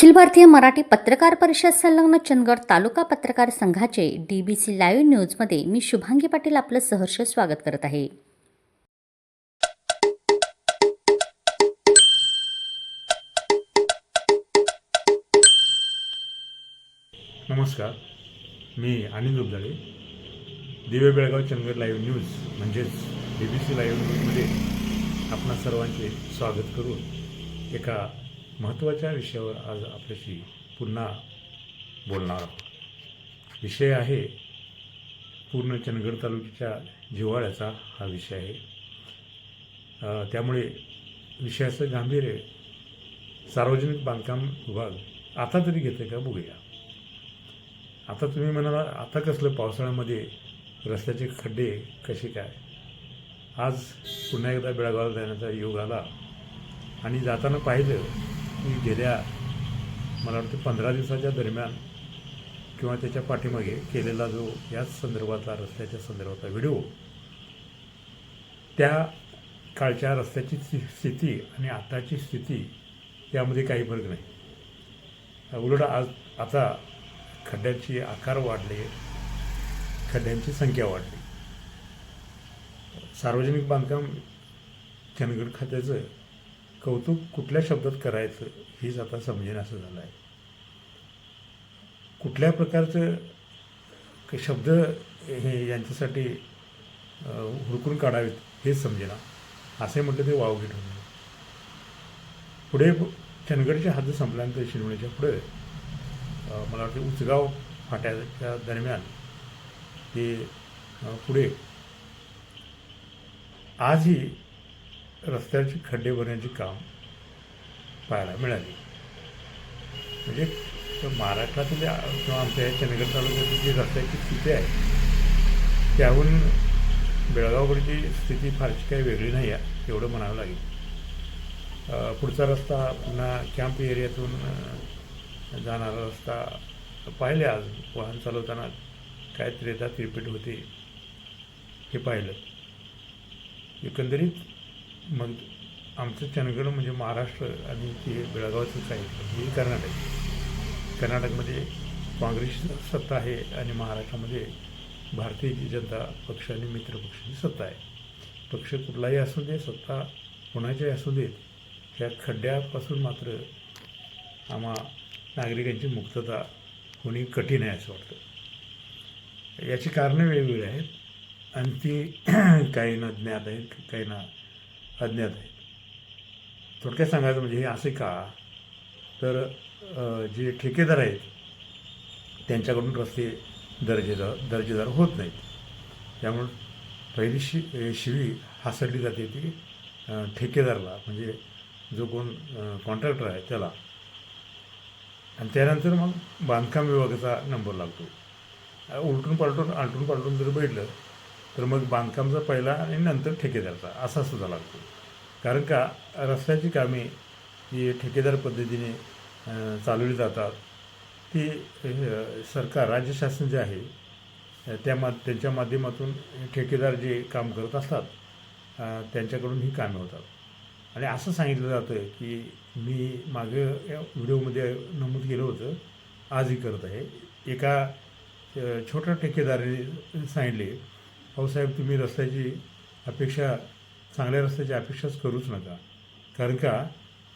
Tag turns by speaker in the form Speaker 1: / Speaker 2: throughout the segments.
Speaker 1: अखिल भारतीय मराठी पत्रकार परिषद संलग्न चंदगड तालुका पत्रकार संघाचे डी बी सी लाईव्ह न्यूजमध्ये मी शुभांगी पाटील आपलं सहर्ष स्वागत करत आहे.
Speaker 2: नमस्कार. मी अनिल दुबदाळे दिवे बेळगाव चंदगड लाईव्ह न्यूज म्हणजेच बी बी सी लाईव्ह न्यूजमध्ये आपणा सर्वांचे स्वागत करून एका महत्त्वाच्या विषयावर आज आपल्याशी पुन्हा बोलणार आहोत. विषय आहे पूर्ण चंदगड तालुक्याच्या जिव्हाळ्याचा हा विषय आहे. त्यामुळे विषयाचं गांभीर्य सार्वजनिक बांधकाम विभाग आता तरी घेतं का बघूया. आता तुम्ही म्हणाला आता कसलं पावसाळ्यामध्ये रस्त्याचे खड्डे कसे काय? आज पुन्हा एकदा बेळगावला जाण्याचा योग आला आणि जाताना पाहिलं मी गेल्या मला वाटतं पंधरा दिवसाच्या दरम्यान किंवा त्याच्या पाठीमागे केलेला जो याच संदर्भातला रस्त्याच्या संदर्भातला व्हिडिओ त्या काळच्या रस्त्याची स्थि- स्थिती आणि आताची स्थिती यामध्ये काही फरक नाही. उलट आज आता खड्ड्यांची आकार वाढले खड्ड्यांची संख्या वाढली. सार्वजनिक बांधकाम जनगण खात्याचं कौतुक कुठल्या शब्दात करायचं हेच आता समजेन असं झालं आहे कुठल्या प्रकारचं शब्द हे यांच्यासाठी हुडकून काढावेत हेच समजेना. असे म्हटलं ते वावगे होणे पुढे चनगडच्या हद्द संपल्यानंतर शिरवणीच्या पुढे मला वाटतं उचगाव फाट्याच्या दरम्यान ते पुढे आजही रस्त्याचे खड्डे भरण्याचे काम पाहायला मिळाले. म्हणजे महाराष्ट्रातील किंवा आमच्या या चंदगड तालुक्यातील जी रस्त्याची स्थिती आहे त्याहून बेळगावकडची स्थिती फारशी काही वेगळी नाही आहे एवढं म्हणावं लागेल. पुढचा रस्ता पुन्हा कॅम्प एरियातून जाणारा रस्ता पाहिले आज वाहन चालवताना काय त्रेता तिरपीट होते हे पाहिलं. एकंदरीत मग आमचं चंदगड म्हणजे महाराष्ट्र आणि ते बेळगावचं साहित्य म्हणजे कर्नाटक. कर्नाटकमध्ये काँग्रेस सत्ता आहे आणि महाराष्ट्रामध्ये भारतीय जनता पक्ष आणि मित्रपक्षाची सत्ता आहे. पक्ष कुठलाही असू दे सत्ता कोणाच्याही असू देत त्या खड्ड्यापासून मात्र आम्हा नागरिकांची मुक्तता होणे कठीण आहे असं वाटतं. याची कारणं वेगवेगळी आहेत. आणि ती काही ना ज्ञात आहेत काही ना अज्ञात आहेत. थोडक्यात सांगायचं म्हणजे हे असे का? तर जे ठेकेदार आहेत त्यांच्याकडून रस्ते दर्जेदार दर्जेदार होत नाहीत. त्यामुळं पहिली शि शिवी हासडली जाते ती ठेकेदारला. म्हणजे जो कोण कॉन्ट्रॅक्टर आहे त्याला. आणि त्यानंतर मग बांधकाम विभागाचा नंबर लागतो. उलटून पालटून आलटून पालटून जर बैठलं तर मग बांधकामचा पहिला आणि नंतर ठेकेदारचा असा सुद्धा लागतो. कारण का रस्त्याची कामे जी ठेकेदार पद्धतीने चालवली जातात ती सरकार राज्य शासन जे आहे त्या मा त्यांच्या माध्यमातून ठेकेदार जे काम करत असतात त्यांच्याकडून ही कामे होतात. आणि असं सांगितलं जातं की मी मागं या व्हिडिओमध्ये नमूद केलं होतं आजही करत आहे. एका छोट्या ठेकेदाराने सांगितले अहो साहेब तुम्ही रस्त्याची अपेक्षा चांगल्या रस्त्याची अपेक्षाच करूच नका. कारण का?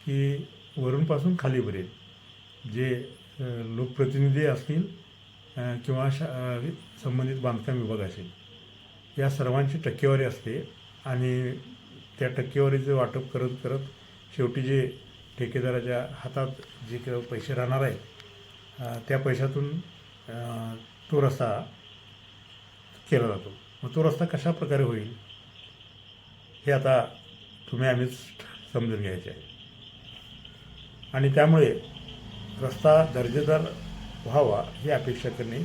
Speaker 2: की वरूनपासून खालीपर्यंत जे लोकप्रतिनिधी असतील किंवा शा संबंधित बांधकाम विभाग असेल या सर्वांची टक्केवारी असते आणि त्या टक्केवारीचं वाटप करत करत शेवटी जे ठेकेदाराच्या हातात जे काही पैसे राहणार आहेत त्या पैशातून तो रस्ता केला जातो. मग तो रस्ता कशा प्रकारे होईल हे आता तुम्ही आम्हीच समजून घ्यायचे आहे. आणि त्यामुळे रस्ता दर्जेदार व्हावा ही अपेक्षा करणे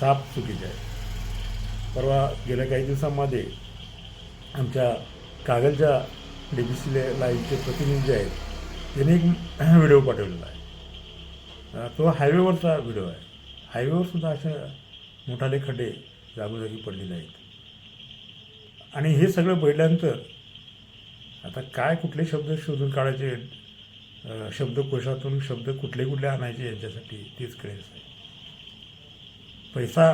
Speaker 2: साफ चुकीचे आहे. परवा गेल्या काही दिवसांमध्ये आमच्या कागलच्या डी बी सी लाईव्हचे प्रतिनिधी जे आहेत त्यांनी एक व्हिडिओ पाठवलेला आहे. तो हायवेवरचा व्हिडिओ आहे. हायवेवर सुद्धा असे मोठाले खड्डे जागोजागी पडलेले आहेत आणि हे सगळं पडल्यानंतर आता काय कुठले शब्द शोधून काढायचे? शब्दकोशातून शब्द कुठले कुठले आणायचे यांच्यासाठी तीच क्रेज आहे. पैसा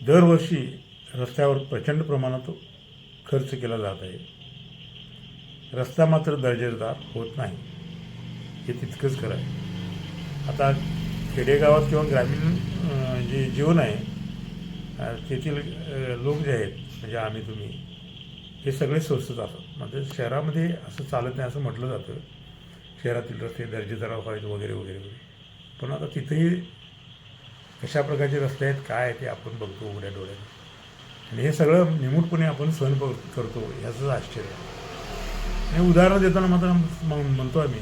Speaker 2: दरवर्षी रस्त्यावर प्रचंड प्रमाणात खर्च केला जात आहे. रस्ता मात्र दर्जेदार होत नाही. हे तितकंच खरं आहे. आता खेडेगावात किंवा ग्रामीण जे जीवन आहे तेथील लोक जे आहेत म्हणजे आम्ही तुम्ही हे सगळे स्वस्तच असतात. म्हणजे शहरामध्ये असं चालत नाही असं म्हटलं जातं. शहरातील रस्ते दर्जेदार व्हावेत वगैरे वगैरे वगैरे. पण आता तिथेही कशा प्रकारचे रस्ते आहेत काय आहे ते आपण बघतो उघड्या डोळ्याने आणि हे सगळं निमूटपणे आपण सहन करतो ह्याचंच आश्चर्य आहे. आणि उदाहरणं देताना मात्र म्हणतो आम्ही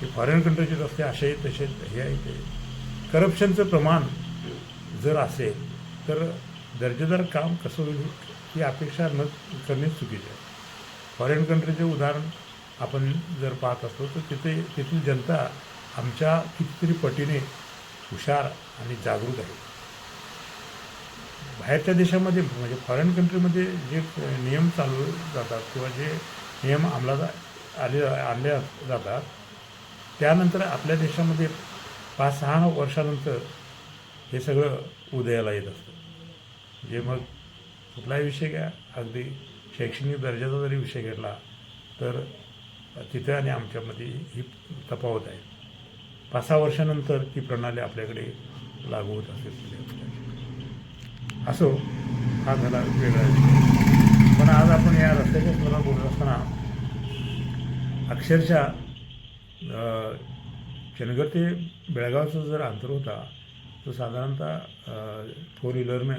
Speaker 2: की फॉरेन कंट्रीचे रस्ते असे आहेत तसे हे आहे ते करप्शनचं प्रमाण जर असेल तर दर्जेदार काम कसं होईल ही अपेक्षा न करणे चुकीचे आहे. फॉरेन कंट्रीचे उदाहरण आपण जर पाहत असतो तर तिथे तेथील जनता आमच्या कितीतरी पटीने हुशार आणि जागरूक आहे. बाहेरच्या देशामध्ये म्हणजे फॉरेन कंट्रीमध्ये जे नियम चालू जातात किंवा जे नियम अंमलात आले आणले जातात त्यानंतर आपल्या देशामध्ये पाच सहा वर्षानंतर हे सगळं उदयाला येत असतं. जे मग कुठलाही विषय घ्या. अगदी शैक्षणिक दर्जाचा जरी विषय घेतला तर तिथे आणि आमच्यामध्ये ही तफावत आहे. पाच सहा वर्षानंतर ती प्रणाली आपल्याकडे लागू होत असेल. असो हा झाला वेगळा विषय. पण आज आपण या रस्त्याच्या संदर्भात बोलत असताना अक्षरशः चंदगड ते बेळगावचं जर अंतर होता तो साधारणतः फोर व्हीलरने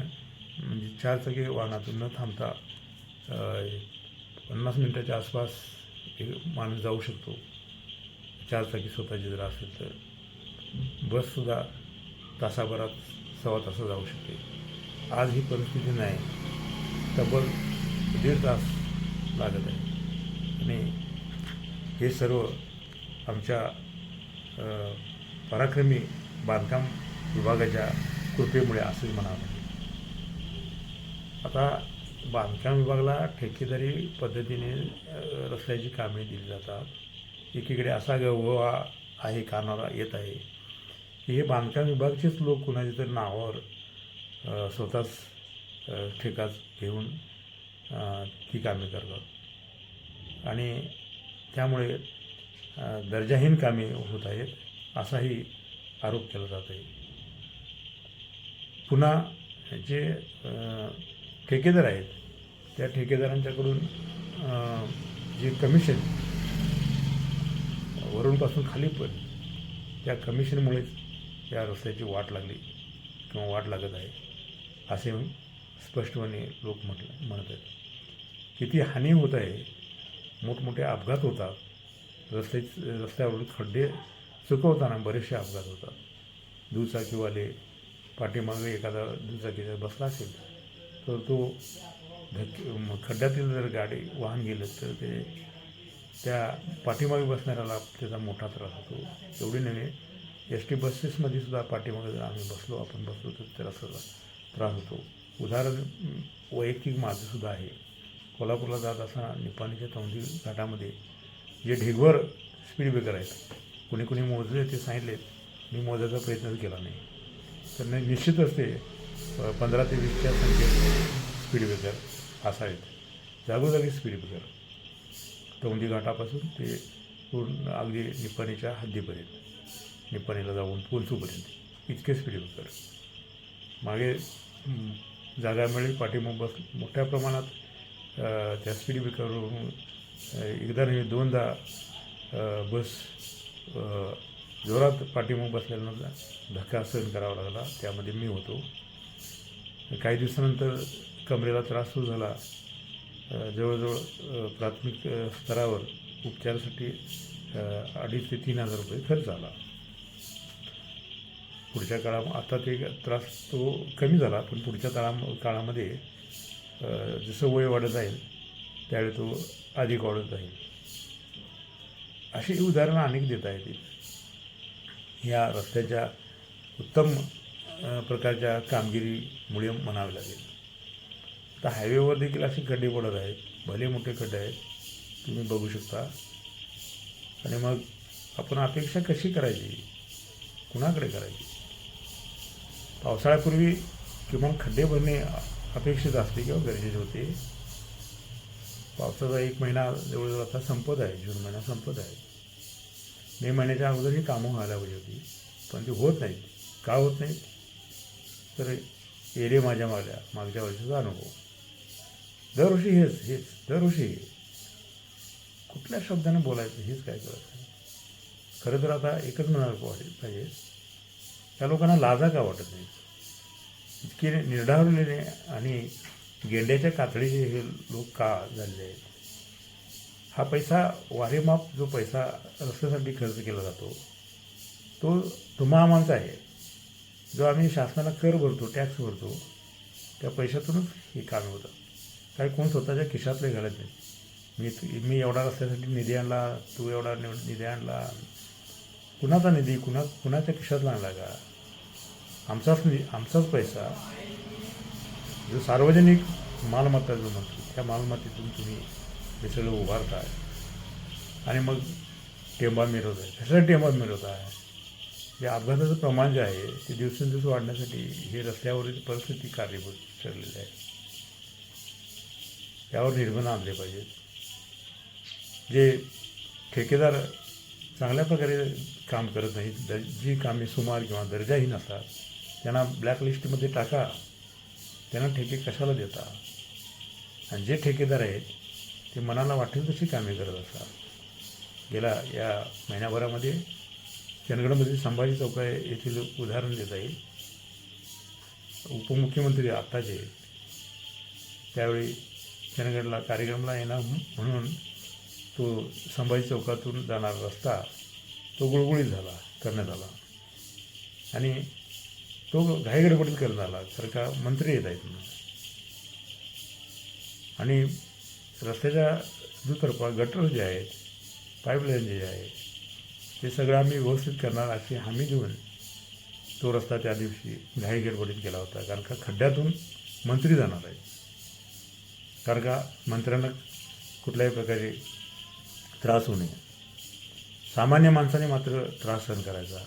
Speaker 2: म्हणजे चारचाकी वाहनातून न थांबता पन्नास मिनटाच्या आसपास एक माणूस जाऊ शकतो. चारचाकी स्वतःची जर असेल तर. बससुद्धा तासाभरात सव्वा तासात जाऊ शकते. आज ही परिस्थिती नाही. तब्बल दीड तास लागत आहे. आणि हे सर्व आमच्या पराक्रमी बांधकाम विभागाच्या कृपेमुळे असंच म्हणावं. आता बांधकाम विभागाला ठेकेदारी पद्धतीने रस्त्याची कामे दिली जातात. एकीकडे असा गववा आहे कानाला येत आहे. की हे बांधकाम विभागचेच लोक कुणाच्या तरी नावावर स्वतःच ठेकाच घेऊन ती कामे करतात. आणि त्यामुळे दर्जाहीन कामे होत आहेत असाही आरोप केला जात आहे. पुन्हा जे ठेकेदार आहेत त्या ठेकेदारांच्याकडून जे कमिशन वरूनपासून खाली पण त्या कमिशनमुळेच या रस्त्याची वाट लागली किंवा वाट लागत आहे असे स्पष्टपणे लोक म्हटलं म्हणत आहेत. किती हानी होत आहे मोठमोठे अपघात होतात रस्ते रस्त्यावरून खड्डे चुकवताना बरेचसे अपघात होतात. दुचाकीवाले पाठीमागे एखादा दुचाकीचा बसला असेल तर तो धक खड्ड्यातील जर गाडी वाहन गेलं तर ते त्या पाठीमागे बसणाऱ्याला त्याचा मोठा त्रास होतो. एवढी नव्हे एस टी बसेसमध्ये सुद्धा पाठीमागे जर आम्ही बसलो आपण बसलो तर त्याला सुद्धा त्रास होतो. उदाहरण वैयक्तिक माझंसुद्धा आहे. कोल्हापूरला जात असताना निपाणीच्या तौंदी घाटामध्ये जे ढेगवर स्पीड ब्रेकर आहेत कुणी कुणी मोजले ते सांगितले मी मोजायचा प्रयत्नच केला नाही. तर नि- निश्चितच ते पंधरा ते वीसच्या संख्येत स्पीड ब्रेकर असावेत जागोजागी स्पीड ब्रेकर तोंडी घाटापासून ते पूर्ण अगदी निपाणीच्या हद्दीपर्यंत निपाणीला जाऊन पोलसूपर्यंत इतके स्पीड ब्रेकर मागे जागा मिळेल पाठीमाग बस मोठ्या प्रमाणात त्या स्पीड ब्रेकरवरून एकदा नाही दोनदा बस जोरात पाठीमाग बसल्यानंतर धक्का सहन करावा लागला. त्यामध्ये मी होतो. काही दिवसानंतर कमरेला त्रास सुरू झाला. जवळजवळ प्राथमिक स्तरावर उपचारासाठी अडीच ते तीन हजार रुपये खर्च आला. पुढच्या काळा आता ते त्रास तो कमी झाला पण पुढच्या काळा काळामध्ये जसं वय वाढत जाईल त्यावेळी तो अधिक वाढत जाईल. अशी उदाहरणं अनेक देता येतील. या रस्त्याच्या उत्तम प्रकारच्या कामगिरीमुळे म्हणावे लागेल. तर हायवेवर देखील असे खड्डे पडत आहेत. भले मोठे खड्डे आहेत. तुम्ही बघू शकता. आणि मग आपण अपेक्षा कशी करायची? कुणाकडे करायची? पावसाळ्यापूर्वी किमान खड्डे भरणे अपेक्षित असते किंवा गरजेचे होते. पावसाचा एक महिना जवळजवळ आता संपत आहे. जून महिना संपत आहे. मे महिन्याच्या अगोदर ही कामं व्हायला पाहिजे होती. पण ती होत नाहीत. का होत नाहीत? तर एरे माझ्या मागल्या मागच्या वर्षीचा अनुभव. दरवर्षी हेच हेच दरवर्षी हे. कुठल्या शब्दाने बोलायचं हेच काय करायचं खरं तर आता एकच म्हणायला पाहिजे पाहिजे. त्या लोकांना लाजा का वाटत नाही? इतके निर्धारलेले आणि गेंड्याच्या कातडीचे हे लोक का झालेले आहेत हा पैसा वारेमाप जो पैसा रस्त्यासाठी खर्च केला जातो तो तुम्हा आम्हाचा आहे. जो आम्ही शासनाला कर भरतो टॅक्स भरतो त्या पैशातूनच ही कामे होतात काय कोण स्वतःच्या खिशातले घालत नाही मी तु- मी एवढा रस्त्यासाठी निधी आणला तू एवढा निधी आणला. कुणाचा निधी कुणा कुणाच्या खिशातला आणला का? आमचाच निधी आमचाच पैसा. जो सार्वजनिक मालमत्ता जो म्हणतो त्या मालमत्तेतून तुम्ही हे सगळं उभारताय. आणि मग टेंबा मिरवत आहे कशासाठी टेंबा मिरवत आहे जे अपघाताचं प्रमाण जे आहे ते दिवसेंदिवस वाढण्यासाठी हे रस्त्यावरील परिस्थिती कार्यभूत ठरलेली आहे. त्यावर निर्बंध आणले पाहिजेत. जे ठेकेदार चांगल्या प्रकारे काम करत नाहीत द जी कामे सुमार किंवा दर्जाहीन असतात त्यांना ब्लॅकलिस्टमध्ये टाका. त्यांना ठेके कशाला देता? आणि जे ठेकेदार आहेत ते मनाला वाटेल तशी कामे करत असतात. गेल्या या महिन्याभरामध्ये चंदगडमध्ये संभाजी चौका येथील उदाहरण देता येईल. उपमुख्यमंत्री आत्ताचे त्यावेळी चंदगडला कार्यक्रमला येणार म्हणून तो संभाजी चौकातून जाणारा रस्ता तो गुळगुळीत झाला करण्यात आला. आणि तो घाईगडबडीत करण्यात आला सरकार का मंत्री येत आहेत म्हणून. आणि रस्त्याच्या दुतर्फा गटर जे आहेत पाईपलाईन जे आहेत ते सगळं आम्ही व्यवस्थित करणार अशी हमी देऊन तो रस्ता त्या दिवशी घाई गडबडीत केला होता. कारण का खड्ड्यातून मंत्री जाणार आहे कारण का मंत्र्यांना कुठल्याही प्रकारे त्रास होऊ नये. सामान्य माणसाने मात्र त्रास सहन करायचा.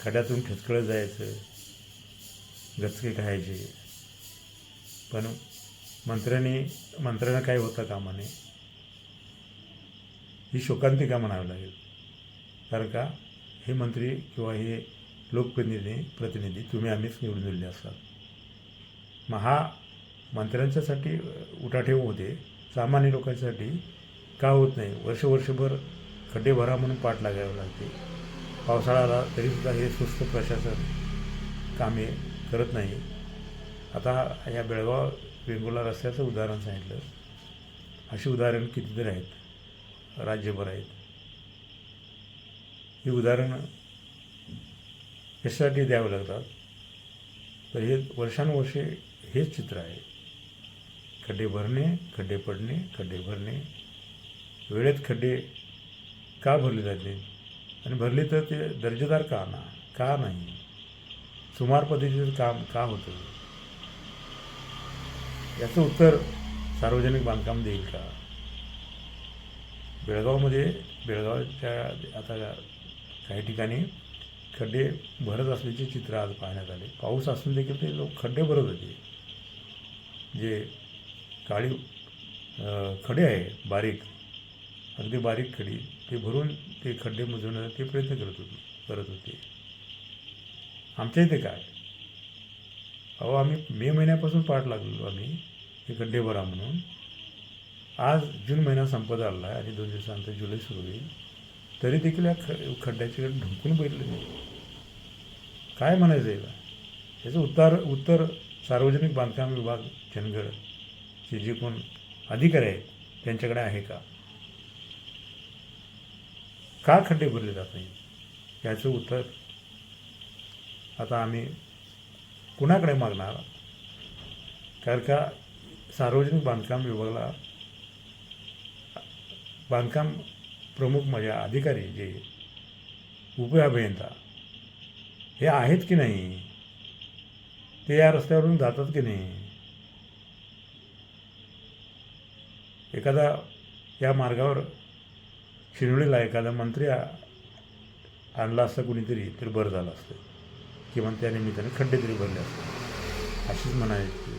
Speaker 2: खड्ड्यातून ठिचकळत जायचं. गचके खायचे. पण मंत्र्यांनी मंत्र्यांना काय होता कामाने. ही शोकांतिका म्हणावी लागेल. कारण का? हे मंत्री किंवा हे लोकप्रतिनिधी प्रतिनिधी तुम्ही आम्हीच निवडून दिलेले असतात. मग हा मंत्र्यांच्यासाठी उठाठेव होते. सामान्य लोकांसाठी का होत नाही? वर्ष वर्षभर खड्डे भरा म्हणून पाठ लागावे लागते. पावसाळा आला तरीसुद्धा हे सुस्त प्रशासन कामे करत नाही. आता या बेळगाव वेंगुर्ला रस्त्याचं उदाहरण सांगितलं. अशी उदाहरण कितीतरी आहेत. राज्यभर आहेत. ही उदाहरणं कशासाठी द्यावं लागतात. तर हे वर्षानुवर्षे हेच चित्र आहे. खड्डे भरणे खड्डे पडणे खड्डे भरणे. वेळेत खड्डे का भरले जाते आणि भरले तर ते दर्जेदार का ना का नाही? सुमार पद्धतीचं काम का होतं? याचं उत्तर सार्वजनिक बांधकाम देईल का? बेळगावमध्ये बेळगावच्या आता काही ठिकाणी खड्डे भरत असल्याचे चित्र आज पाहण्यात आले. पाऊस असून देखील ते लोक खड्डे भरत होते. जे काळी खडे आहे बारीक अगदी बारीक खडी ते भरून ते खड्डे मुजवण्याचा ते प्रयत्न करत होते करत होते. आमच्या इथे काय? अहो आम्ही मे महिन्यापासून पाठ लागलो आम्ही हे खड्डे भरा म्हणून. आज जून महिना संपत आला आहे आणि दोन दिवसानंतर जुलै सुरू होईल. तरी देखील या ख खड्ड्याच्याकडे ढुंकून बघितलं नाही काय म्हणायचं याला? याचं उत्तर उत्तर सार्वजनिक बांधकाम विभाग चंदगडचे जे कोण अधिकारी आहेत त्यांच्याकडे आहे का? का खड्डे भरले जात नाही याचं उत्तर आता आम्ही कुणाकडे मागणार? कारण का सार्वजनिक बांधकाम विभागाला बांधकाम प्रमुख माझ्या अधिकारी जे उपअभियंता हे आहेत की नाही? ते या रस्त्यावरून जातात की नाही? एखादा या मार्गावर शिरवळीला एखादा मंत्री आणला असता कुणीतरी तर बरं झालं असतं. किंवा त्या निमित्ताने खड्डे तरी भरले असते. अशीच म्हणायची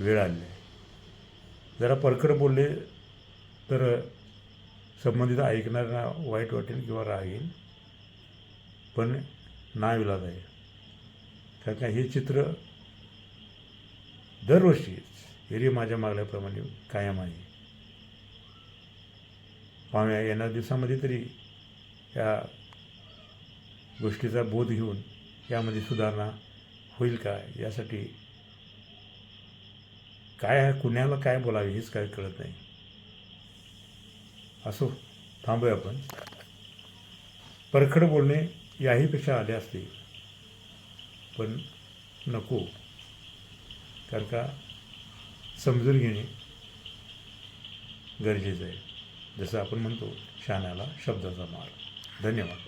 Speaker 2: वेळ आली. आहे जरा परकड बोलले तर संबंधित ऐकणाऱ्यांना वाईट वाटेल किंवा राग येईल पण नाविलाज आहे. कारण का हे चित्र दरवर्षीच एरी माझ्या मागल्याप्रमाणे कायम आहे. पाहुण्या येणाऱ्या दिवसामध्ये तरी या गोष्टीचा बोध घेऊन यामध्ये सुधारणा होईल का? यासाठी काय कुण्याला काय बोलावे हेच काय कळत नाही. असो थांबूया आपण. परखड बोलणे याहीपेक्षा आले असते. पण नको. कारण का समजून घेणे गरजेचं आहे. जसं आपण म्हणतो शाण्याला शब्दाचा मार. धन्यवाद.